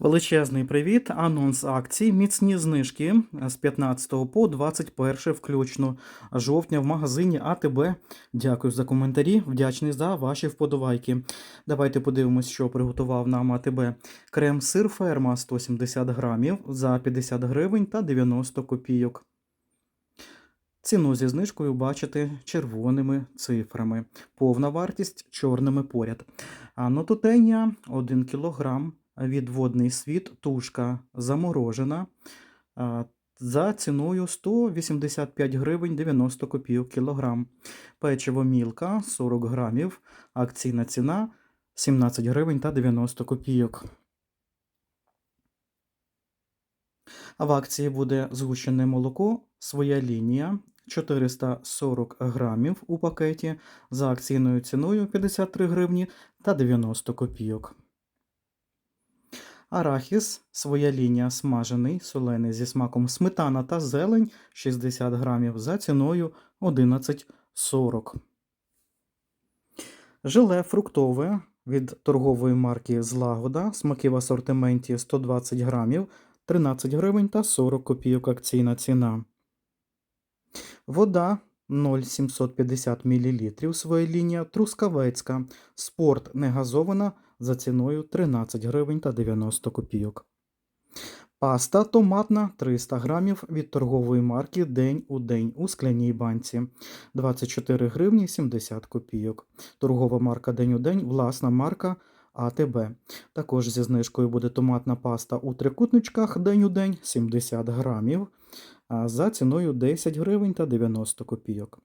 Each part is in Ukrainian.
Величезний привіт! Анонс акцій. Міцні знижки з 15 по 21 включно жовтня в магазині АТБ. Дякую за коментарі. Вдячний за ваші вподобайки. Давайте подивимось, що приготував нам АТБ. Крем-сир ферма 170 грамів за 50 гривень та 90 копійок. Ціну зі знижкою бачите червоними цифрами. Повна вартість чорними поряд. А нототення 1 кілограм відводний світ, тушка заморожена за ціною 185 гривень 90 копійок кілограм. Печиво мілка 40 грамів, акційна ціна 17 гривень та 90 копійок. А в акції буде згущене молоко, своя лінія 440 грамів у пакеті за акційною ціною 53 гривні та 90 копійок. Арахіс, своя лінія смажений, солений зі смаком сметана та зелень 60 грамів за ціною 11,40. Желе фруктове від торгової марки Злагода, смаки в асортименті 120 грамів, 13 гривень та 40 копійок акційна ціна. Вода 0,750 мл, своя лінія Трускавецька, спорт негазована за ціною 13 гривень та 90 копійок. Паста томатна 300 грамів від торгової марки День у день у скляній банці 24 гривні 70 копійок. Торгова марка День у день, власна марка АТБ. Також зі знижкою буде томатна паста у трикутничках День у день 70 грамів за ціною 10 гривень та 90 копійок.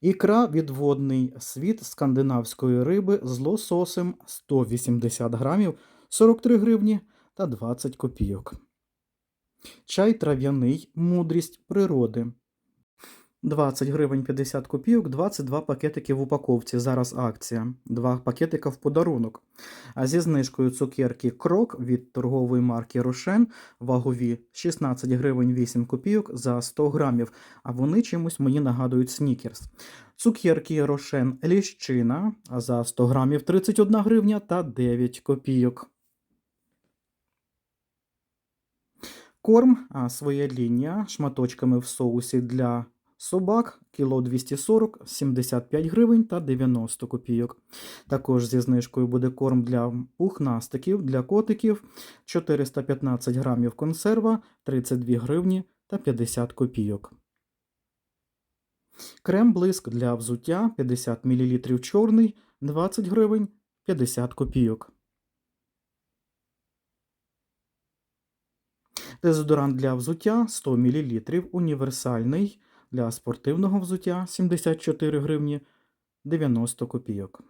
Ікра відводний світ скандинавської риби з лососем 180 грамів 43 гривні та 20 копійок. Чай трав'яний мудрість природи 20 гривень 50 копійок, 22 пакетики в упаковці. Зараз акція. Два пакетика в подарунок. А зі знижкою цукерки Крок від торгової марки Рошен вагові 16 гривень 8 копійок за 100 грамів. А вони чимось мені нагадують снікерс. Цукерки Рошен Ліщина за 100 грамів 31 гривня та 9 копійок. Корм, а своя лінія шматочками в соусі для собак кіло 240, 75 гривень та 90 копійок. Також зі знижкою буде корм для пухнастиків, для котиків 415 грамів консерва, 32 гривні та 50 копійок. Крем блиск для взуття 50 мл чорний, 20 гривень 50 копійок. Дезодорант для взуття 100 мл універсальний для спортивного взуття 74 гривні 90 копійок.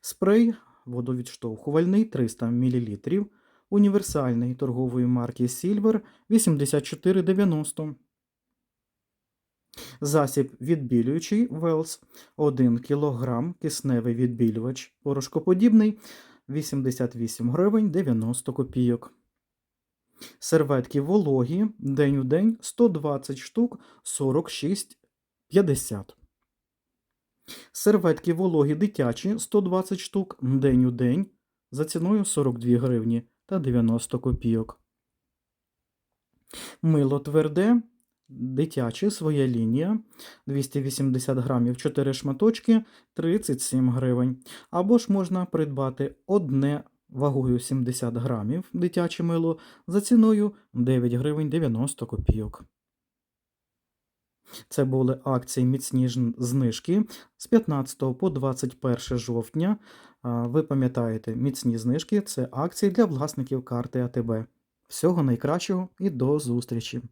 Спрей водовідштовхувальний 300 мл. Універсальний торгової марки Silver 84,90. Засіб відбілюючий Wells 1 кг кисневий відбілювач порошкоподібний 88 гривень 90 копійок. Серветки вологі день у день 120 штук 46,50. Серветки вологі дитячі 120 штук день у день за ціною 42 гривні та 90 копійок. Мило тверде, дитяче своя лінія 280 грамів 4 шматочки 37 гривень. Або ж можна придбати одне вагою 70 грамів дитяче мило за ціною 9 гривень 90 копійок. Це були акції міцні знижки з 15 по 21 жовтня. Ви пам'ятаєте, міцні знижки це акції для власників карти АТБ. Всього найкращого і до зустрічі!